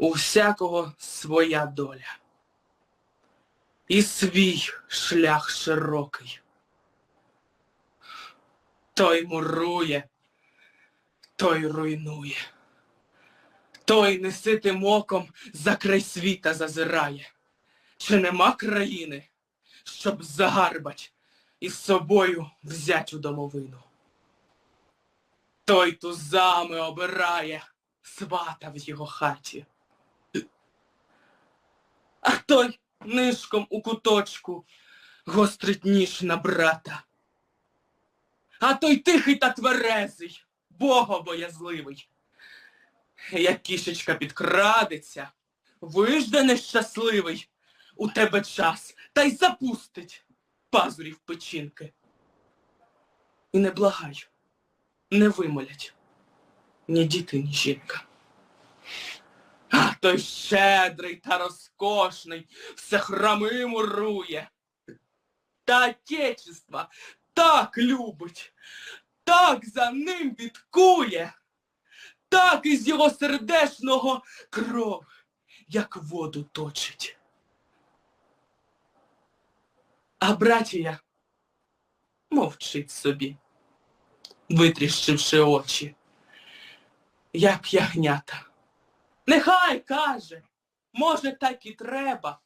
У всякого своя доля. І свій шлях широкий. Той мурує, той руйнує. Той неситим оком за край світа зазирає. Чи нема країни, щоб загарбать і з собою взять у домовину? Той тузами обирає свата в його хаті. А той нишком у куточку гострить ніж на брата. А той тихий та тверезий, богобоязливий. Як кішечка підкрадеться, вижде нещасливий у тебе час, та й запустить пазурів печінки. І не благай, не вимолять ні діти, ні жінка. Той щедрий та розкошний все храми мурує. Та отечество так любить, так за ним бідкує, так із його сердешного кров, як воду точить. А братія мовчить собі, витріщивши очі, як ягнята. Нехай каже, може, так і треба.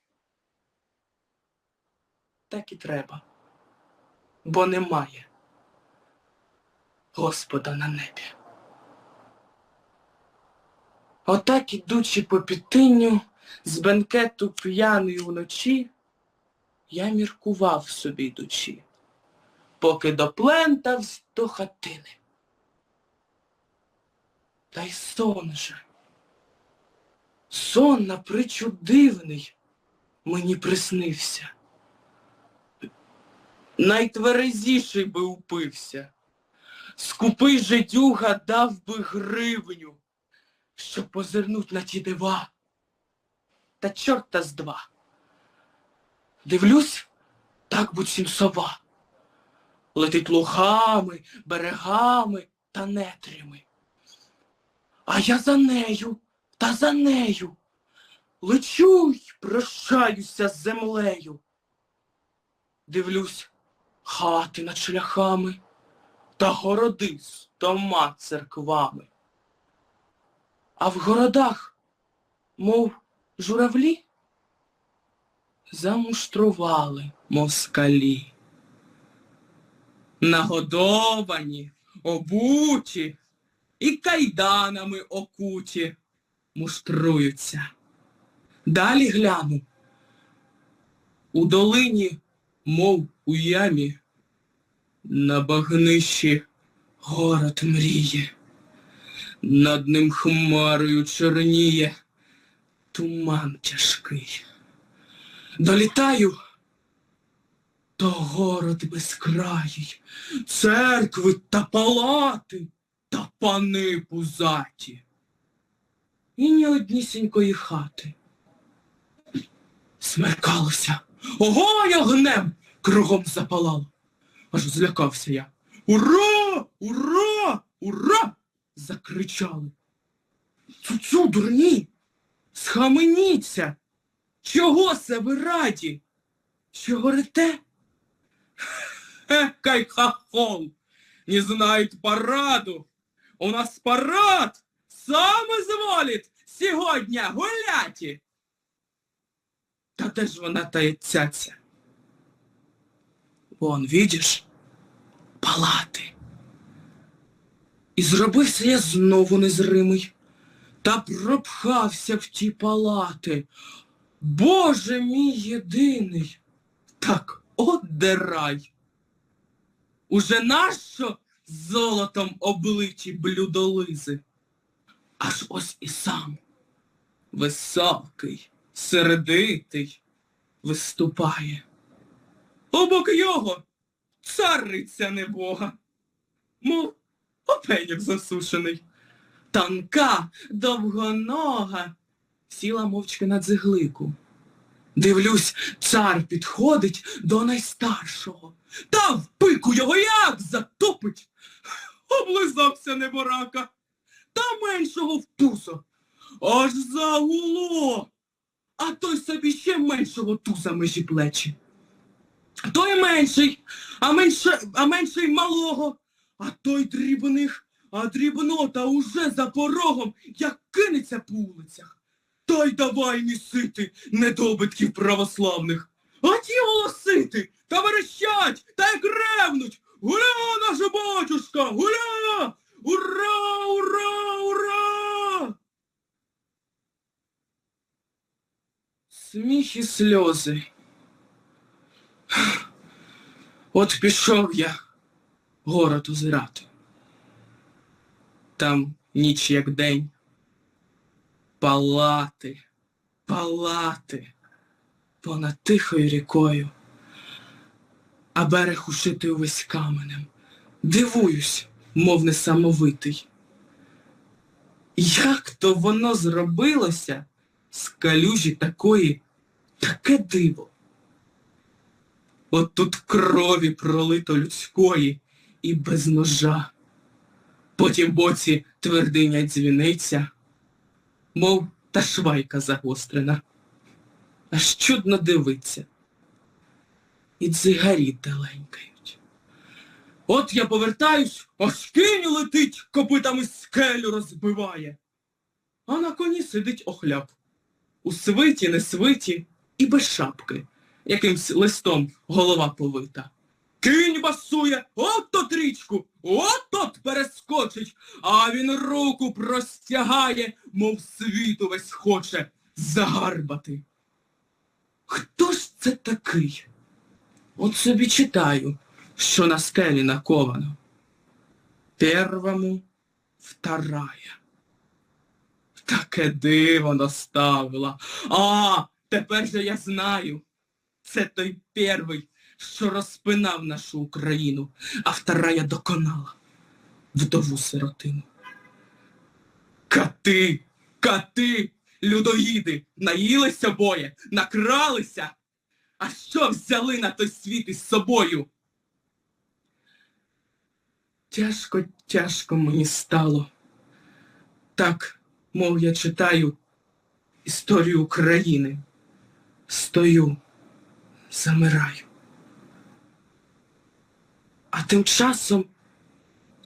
Так і треба, бо немає Господа на небі. Отак ідучи по пітинню, з бенкету п'яний уночі, я міркував собі йдучи, поки доплентавсь до хатини. Та й сон же. Сон напричудивний мені приснився. Найтверезіший би упився. Скупий жидюга дав би гривню, щоб позирнуть на ті дива. Та чорта з два. Дивлюсь, так буцім сова. Летить лугами, берегами та нетрями. А я за нею, та за нею. Лечу й прощаюся з землею. Дивлюсь, хати над шляхами та городи з тома церквами. А в городах, мов журавлі, замуштрували москалі. Нагодовані, обуті і кайданами окуті муштруються. Далі гляну. У долині, мов у ямі, на багнищі город мріє. Над ним хмарою чорніє туман тяжкий. Долітаю, то город безкраїй, церкви та палати, та пани пузаті. І ні однісінької хати. Смеркалося, огонь огнем кругом запалало. Аж злякався я. Ура! Ура! Ура! закричали. Цуцю, дурні! Схаменіться! Чого се ви раді? Що горите? Экай хохол! Не знает параду! У нас парад! Сам изволит сегодня гуляти! Та де ж вона та цяця? Вон, видиш, палати. І зробився я знову незримий. Та пропхався в ті палати. Боже мій єдиний. Так от де рай. Уже нащо золотом облиті блюдолизи? Аж ось і сам, високий, сердитий, виступає. Обок його цариця небога, мов опеньок засушений. Тонка, довгонога, сіла мовчки на дзиглику. Дивлюсь, цар підходить до найстаршого. Та в пику його як затопить. Облизався неборака. Та меншого в пузо. аж загуло. А той собі ще меншого туза межі плечі. Той менший, а менше, а менший малого, а той дрібних, а дрібнота уже за порогом, як кинеться по вулицях. Та й давай місити недобитків православних. А ті голосити та верещать, та як ревнуть. Гуля, наша батюшка, гуля! Ура, ура, ура! Сміх і сльози. От пішов я город озирати. Там ніч як день. Палати, палати понад тихою рікою, а берег ушитий увесь каменем. Дивуюсь, мов несамовитий. Як то воно зробилося з калюжі такої, таке диво? От тут крові пролито людської і без ножа. Потім боці твердиня дзвіниця, мов та швайка загострена. Аж чудно дивиться. І дзигарі теленькають. От я повертаюсь, аж кінь летить, копитами скелю розбиває. А на коні сидить охляп. У свиті, не свиті і без шапки, якимсь листом голова повита. Кінь басує, от то трічку, от тот перескочить, а він руку простягає, мов світу весь хоче загарбати. Хто ж це такий? От собі читаю, що на скелі наковано. Первому вторая. Таке диво наставила. А, тепер же я знаю. Це той перший, що розпинав нашу Україну, а вторая доконала вдову сиротину. Кати, кати, людоїди, наїлися боє, накралися. А що взяли на той світ із собою? Тяжко, тяжко мені стало. Так, мов я читаю історію України. Стою, замираю. А тим часом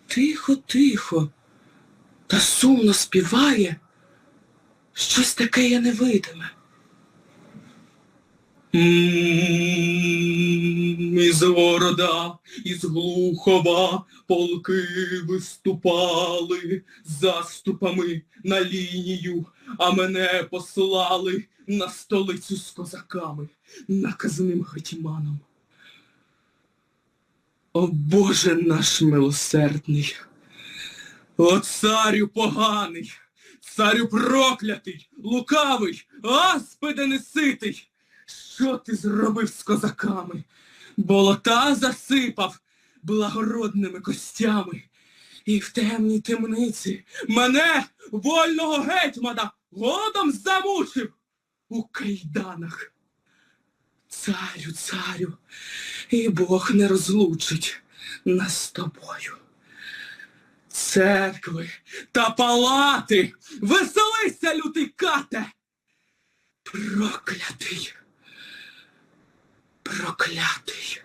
тихо-тихо та сумно співає щось таке є невидиме. Із города, із Глухова полки виступали заступами на лінію, а мене послали на столицю з козаками, наказним гетьманом. О Боже наш милосердний! О царю поганий! Царю проклятий, лукавий, аспиде неситий! Що ти зробив з козаками? Болота засипав благородними костями. І в темній темниці мене, вольного гетьмана, голодом замучив у кайданах. Царю, царю, і Бог не розлучить нас з тобою. Церкви та палати, веселися, лютий кате! Проклятий! Проклятий!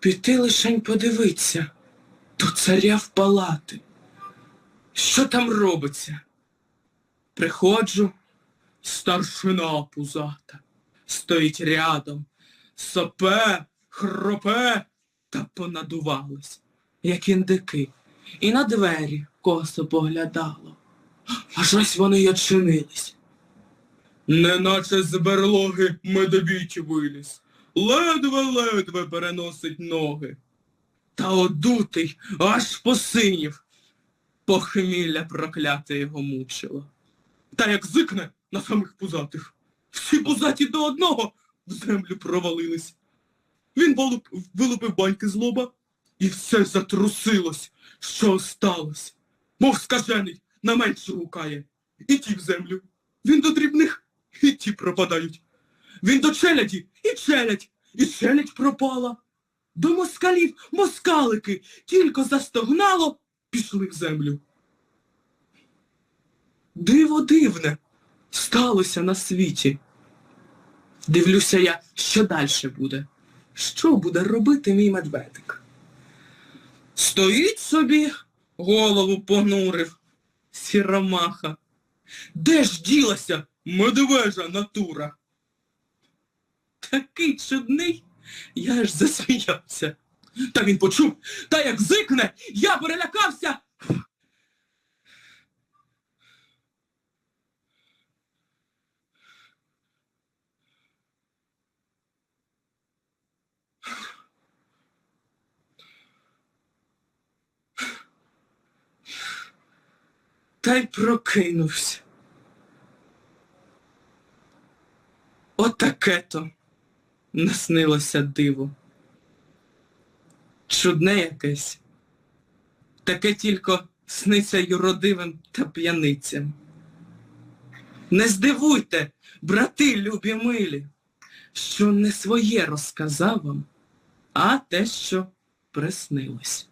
Піти лишень подивиться до царя в палати. Що там робиться? Приходжу, старшина пузата, стоїть рядом, сопе, хропе та понадувались, як індики, і на двері косо поглядало. Аж ось вони й очинились. Неначе з берлоги медобіч виліз, ледве-ледве переносить ноги. Та одутий аж посинів. Похмілля прокляте його мучило. Та як зикне на самих пузатих. Всі пузаті до одного в землю провалились. Він вилупив баньки з лоба, і все затрусилось, що осталось. Мов скажений, на менше гукає. І ті в землю. Він до дрібних, і ті пропадають. Він до челяді, і челядь. і челядь пропала. До москалів москалики тільки застогнало, пішли в землю. Диво дивне сталося на світі. Дивлюся я, що далі буде. Що буде робити мій медведик? Стоїть собі, голову понурив, сіромаха. Де ж ділася медвежа натура? Такий чудний, я аж засміявся. Та він почув, та як зикне, я перелякався. Та й прокинувся. Отаке то наснилося диво. Чудне якесь. Таке тільки сниться юродивим та п'яницям. Не здивуйте, брати любі милі, що не своє розказав вам, а те, що приснилось.